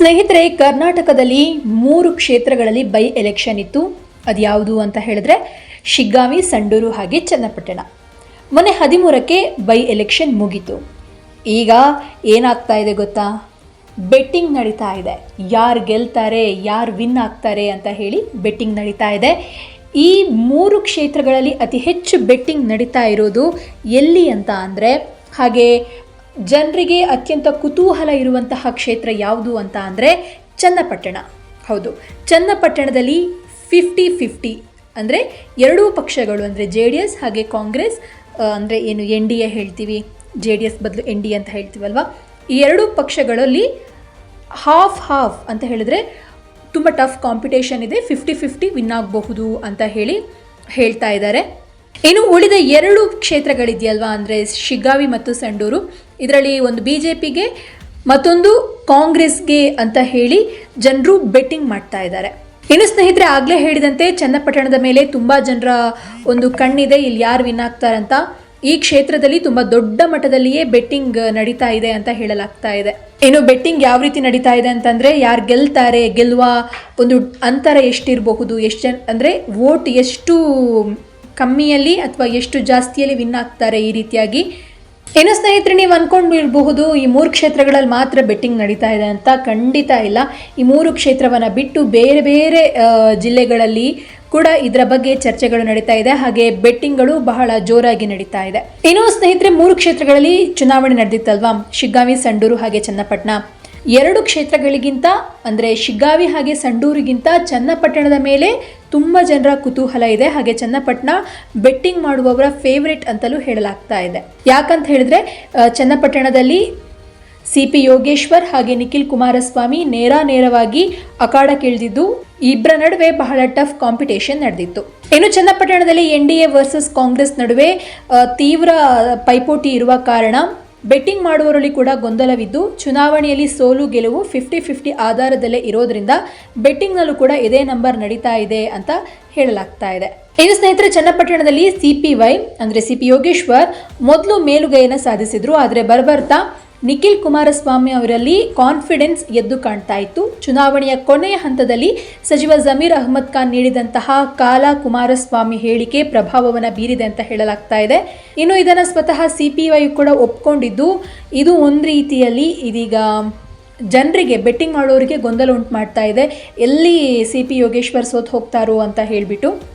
ಸ್ನೇಹಿತರೆ, ಕರ್ನಾಟಕದಲ್ಲಿ ಮೂರು ಕ್ಷೇತ್ರಗಳಲ್ಲಿ ಬೈ ಎಲೆಕ್ಷನ್ ಇತ್ತು. ಅದ್ಯಾವುದು ಅಂತ ಹೇಳಿದ್ರೆ, ಶಿಗ್ಗಾವಿ, ಸಂಡೂರು ಹಾಗೆ ಚನ್ನಪಟ್ಟಣ. ಮೊನ್ನೆ ಹದಿಮೂರಕ್ಕೆ ಬೈ ಎಲೆಕ್ಷನ್ ಮುಗೀತು. ಈಗ ಏನಾಗ್ತಾ ಇದೆ ಗೊತ್ತಾ? ಬೆಟ್ಟಿಂಗ್ ನಡೀತಾ ಇದೆ. ಯಾರು ಗೆಲ್ತಾರೆ, ಯಾರು ವಿನ್ ಆಗ್ತಾರೆ ಅಂತ ಹೇಳಿ ಬೆಟ್ಟಿಂಗ್ ನಡೀತಾ ಇದೆ. ಈ ಮೂರು ಕ್ಷೇತ್ರಗಳಲ್ಲಿ ಅತಿ ಹೆಚ್ಚು ಬೆಟ್ಟಿಂಗ್ ನಡೀತಾ ಇರೋದು ಎಲ್ಲಿ ಅಂತ ಅಂದರೆ, ಹಾಗೆ ಜನರಿಗೆ ಅತ್ಯಂತ ಕುತೂಹಲ ಇರುವಂತಹ ಕ್ಷೇತ್ರ ಯಾವುದು ಅಂತ ಅಂದರೆ ಚನ್ನಪಟ್ಟಣ. ಹೌದು, ಚನ್ನಪಟ್ಟಣದಲ್ಲಿ ಫಿಫ್ಟಿ ಫಿಫ್ಟಿ ಅಂದರೆ ಎರಡೂ ಪಕ್ಷಗಳು ಅಂದರೆ ಜೆ ಡಿ ಎಸ್ ಹಾಗೆ ಕಾಂಗ್ರೆಸ್ ಅಂದರೆ ಏನು ಎನ್ ಡಿ ಎ ಹೇಳ್ತೀವಿ, ಜೆ ಡಿ ಎಸ್ ಬದಲು ಎನ್ ಡಿ ಅಂತ ಹೇಳ್ತೀವಲ್ವ? ಈ ಎರಡೂ ಪಕ್ಷಗಳಲ್ಲಿ ಹಾಫ್ ಹಾಫ್ ಅಂತ ಹೇಳಿದ್ರೆ ತುಂಬ ಟಫ್ ಕಾಂಪಿಟೇಷನ್ ಇದೆ ಫಿಫ್ಟಿ ಫಿಫ್ಟಿ ವಿನ್ ಆಗಬಹುದು ಅಂತ ಹೇಳಿ ಹೇಳ್ತಾ ಇದ್ದಾರೆ. ಇನ್ನು ಉಳಿದ ಎರಡು ಕ್ಷೇತ್ರಗಳಿದೆಯಲ್ವಾ ಅಂದರೆ ಶಿಗ್ಗಾವಿ ಮತ್ತು ಸಂಡೂರು. ಇದರಲ್ಲಿ ಒಂದು ಬಿ ಜೆ ಪಿಗೆ ಮತ್ತೊಂದು ಕಾಂಗ್ರೆಸ್ಗೆ ಅಂತ ಹೇಳಿ ಜನರು ಬೆಟ್ಟಿಂಗ್ ಮಾಡ್ತಾ ಇದ್ದಾರೆ. ಇನ್ನು ಸ್ನೇಹಿತರೆ, ಆಗಲೇ ಹೇಳಿದಂತೆ ಚನ್ನಪಟ್ಟಣದ ಮೇಲೆ ತುಂಬ ಜನರ ಒಂದು ಕಣ್ಣಿದೆ, ಇಲ್ಲಿ ಯಾರು ವಿನ್ ಆಗ್ತಾರಂತ. ಈ ಕ್ಷೇತ್ರದಲ್ಲಿ ತುಂಬಾ ದೊಡ್ಡ ಮಟ್ಟದಲ್ಲಿಯೇ ಬೆಟ್ಟಿಂಗ್ ನಡೀತಾ ಇದೆ ಅಂತ ಹೇಳಲಾಗ್ತಾ ಇದೆ. ಇನ್ನು ಬೆಟ್ಟಿಂಗ್ ಯಾವ ರೀತಿ ನಡೀತಾ ಇದೆ ಅಂತಂದ್ರೆ, ಯಾರು ಗೆಲ್ತಾರೆ, ಗೆಲ್ಲುವ ಒಂದು ಅಂತರ ಎಷ್ಟಿರಬಹುದು, ಎಷ್ಟು ಜನ ಅಂದ್ರೆ ವೋಟ್ ಎಷ್ಟು ಕಮ್ಮಿಯಲ್ಲಿ ಅಥವಾ ಎಷ್ಟು ಜಾಸ್ತಿಯಲ್ಲಿ ವಿನ್ ಆಗ್ತಾರೆ ಈ ರೀತಿಯಾಗಿ ಏನೋ ಸ್ನೇಹಿತರೆ, ನೀವು ಅನ್ಕೊಂಡಿರಬಹುದು, ಈ ಮೂರು ಕ್ಷೇತ್ರಗಳಲ್ಲಿ ಮಾತ್ರ ಬೆಟ್ಟಿಂಗ್ ನಡೀತಾ ಇದೆ ಅಂತ. ಖಂಡಿತ ಇಲ್ಲ. ಈ ಮೂರು ಕ್ಷೇತ್ರವನ್ನು ಬಿಟ್ಟು ಬೇರೆ ಬೇರೆ ಜಿಲ್ಲೆಗಳಲ್ಲಿ ಕೂಡ ಇದರ ಬಗ್ಗೆ ಚರ್ಚೆಗಳು ನಡೀತಾ ಇದೆ. ಹಾಗೆ ಬೆಟ್ಟಿಂಗ್ಗಳು ಬಹಳ ಜೋರಾಗಿ ನಡೀತಾ ಇದೆ. ಇನ್ನು ಸ್ನೇಹಿತರೆ, ಮೂರು ಕ್ಷೇತ್ರಗಳಲ್ಲಿ ಚುನಾವಣೆ ನಡೆದಿತ್ತಲ್ವಾ? ಶಿಗ್ಗಾವಿ, ಸಂಡೂರು ಹಾಗೆ ಚನ್ನಪಟ್ಟಣ. ಎರಡು ಕ್ಷೇತ್ರಗಳಿಗಿಂತ, ಅಂದರೆ ಶಿಗ್ಗಾವಿ ಹಾಗೆ ಸಂಡೂರಿಗಿಂತ ಚನ್ನಪಟ್ಟಣದ ಮೇಲೆ ತುಂಬ ಜನರ ಕುತೂಹಲ ಇದೆ. ಹಾಗೆ ಚನ್ನಪಟ್ಟಣ ಬೆಟ್ಟಿಂಗ್ ಮಾಡುವವರ ಫೇವ್ರೆಟ್ ಅಂತಲೂ ಹೇಳಲಾಗ್ತಾ ಇದೆ. ಯಾಕಂತ ಹೇಳಿದ್ರೆ ಚನ್ನಪಟ್ಟಣದಲ್ಲಿ ಸಿ ಪಿ ಯೋಗೇಶ್ವರ್ ಹಾಗೆ ನಿಖಿಲ್ ಕುಮಾರಸ್ವಾಮಿ ನೇರ ನೇರವಾಗಿ ಅಖಾಡಕ್ಕಿಳಿದಿದ್ದು ಇಬ್ಬರ ನಡುವೆ ಬಹಳ ಟಫ್ ಕಾಂಪಿಟೇಷನ್ ನಡೆದಿತ್ತು. ಇನ್ನು ಚನ್ನಪಟ್ಟಣದಲ್ಲಿ N D A versus Congress ನಡುವೆ ತೀವ್ರ ಪೈಪೋಟಿ ಇರುವ ಕಾರಣ ಬೆಟ್ಟಿಂಗ್ ಮಾಡುವವರಲ್ಲಿ ಕೂಡ ಗೊಂದಲವಿದ್ದು, ಚುನಾವಣೆಯಲ್ಲಿ ಸೋಲು ಗೆಲುವು ಫಿಫ್ಟಿ ಫಿಫ್ಟಿ ಆಧಾರದಲ್ಲೇ ಇರೋದ್ರಿಂದ ಬೆಟ್ಟಿಂಗ್ನಲ್ಲೂ ಕೂಡ ಇದೇ ನಂಬರ್ ನಡೀತಾ ಇದೆ ಅಂತ ಹೇಳಲಾಗ್ತಾ ಇದೆ. ಇನ್ನು ಸ್ನೇಹಿತರೆ, ಚನ್ನಪಟ್ಟಣದಲ್ಲಿ ಸಿಪಿವೈ ಅಂದರೆ ಸಿ ಪಿ ಯೋಗೇಶ್ವರ್ ಮೊದಲು ಮೇಲುಗೈಯನ್ನು ಸಾಧಿಸಿದ್ರು, ಆದರೆ ಬರಬರ್ತಾ ನಿಖಿಲ್ ಕುಮಾರಸ್ವಾಮಿ ಅವರಲ್ಲಿ ಕಾನ್ಫಿಡೆನ್ಸ್ ಎದ್ದು ಕಾಣ್ತಾ ಇತ್ತು. ಚುನಾವಣೆಯ ಕೊನೆಯ ಹಂತದಲ್ಲಿ ಸಚಿವ ಜಮೀರ್ ಅಹ್ಮದ್ ಖಾನ್ ನೀಡಿದಂತಹ ಕಾಲ ಕುಮಾರಸ್ವಾಮಿ ಹೇಳಿಕೆ ಪ್ರಭಾವವನ್ನು ಬೀರಿದೆ ಅಂತ ಹೇಳಲಾಗ್ತಾ ಇದೆ. ಇನ್ನು ಇದನ್ನು ಸ್ವತಃ ಸಿ ಕೂಡ ಒಪ್ಕೊಂಡಿದ್ದು, ಇದು ಒಂದು ರೀತಿಯಲ್ಲಿ ಇದೀಗ ಜನರಿಗೆ ಬೆಟ್ಟಿಂಗ್ ಮಾಡೋರಿಗೆ ಗೊಂದಲ ಉಂಟು ಮಾಡ್ತಾ ಇದೆ. ಎಲ್ಲಿ ಸಿ ಪಿ ಯೋಗೇಶ್ವರ್ ಸೋತ್ ಹೋಗ್ತಾರೋ ಅಂತ ಹೇಳಿಬಿಟ್ಟು.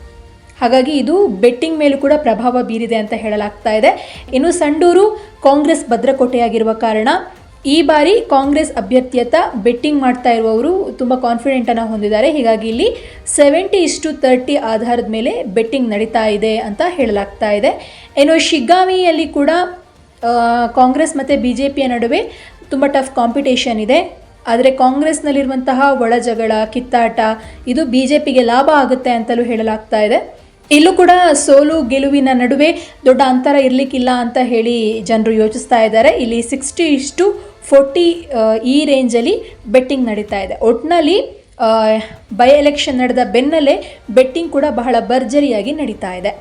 ಹಾಗಾಗಿ ಇದು ಬೆಟ್ಟಿಂಗ್ ಮೇಲೂ ಕೂಡ ಪ್ರಭಾವ ಬೀರಿದೆ ಅಂತ ಹೇಳಲಾಗ್ತಾ ಇದೆ. ಇನ್ನು ಸಂಡೂರು ಕಾಂಗ್ರೆಸ್ ಭದ್ರಕೋಟೆಯಾಗಿರುವ ಕಾರಣ ಈ ಬಾರಿ ಕಾಂಗ್ರೆಸ್ ಅಭ್ಯರ್ಥಿಯತ್ತ ಬೆಟ್ಟಿಂಗ್ ಮಾಡ್ತಾ ಇರುವವರು ತುಂಬ ಕಾನ್ಫಿಡೆಂಟನ್ನು ಹೊಂದಿದ್ದಾರೆ. ಹೀಗಾಗಿ ಇಲ್ಲಿ ಸೆವೆಂಟಿ ಇಷ್ಟು ತರ್ಟಿ ಆಧಾರದ ಮೇಲೆ ಬೆಟ್ಟಿಂಗ್ ನಡೀತಾ ಇದೆ ಅಂತ ಹೇಳಲಾಗ್ತಾ ಇದೆ. ಇನ್ನು ಶಿಗ್ಗಾವಿಯಲ್ಲಿ ಕೂಡ ಕಾಂಗ್ರೆಸ್ ಮತ್ತು ಬಿ ಜೆ ಪಿಯ ನಡುವೆ ತುಂಬ ಟಫ್ ಕಾಂಪಿಟೇಷನ್ ಇದೆ. ಆದರೆ ಕಾಂಗ್ರೆಸ್ನಲ್ಲಿರುವಂತಹ ಒಳ ಜಗಳ, ಕಿತ್ತಾಟ, ಇದು ಬಿ ಜೆ ಪಿಗೆ ಲಾಭ ಆಗುತ್ತೆ ಅಂತಲೂ ಹೇಳಲಾಗ್ತಾ ಇದೆ. ಇಲ್ಲೂ ಕೂಡ ಸೋಲು ಗೆಲುವಿನ ನಡುವೆ ದೊಡ್ಡ ಅಂತರ ಇರಲಿಕ್ಕಿಲ್ಲ ಅಂತ ಹೇಳಿ ಜನರು ಯೋಚಿಸ್ತಾ ಇದ್ದಾರೆ. ಇಲ್ಲಿ ಸಿಕ್ಸ್ಟಿ ಇಷ್ಟು ಫೋರ್ಟಿ ಈ ರೇಂಜಲ್ಲಿ ಬೆಟ್ಟಿಂಗ್ ನಡೀತಾ ಇದೆ. ಒಟ್ಟಿನಲ್ಲಿ ಬೈ ಎಲೆಕ್ಷನ್ ನಡೆದ ಬೆನ್ನಲ್ಲೇ ಬೆಟ್ಟಿಂಗ್ ಕೂಡ ಬಹಳ ಭರ್ಜರಿಯಾಗಿ ನಡೀತಾ ಇದೆ.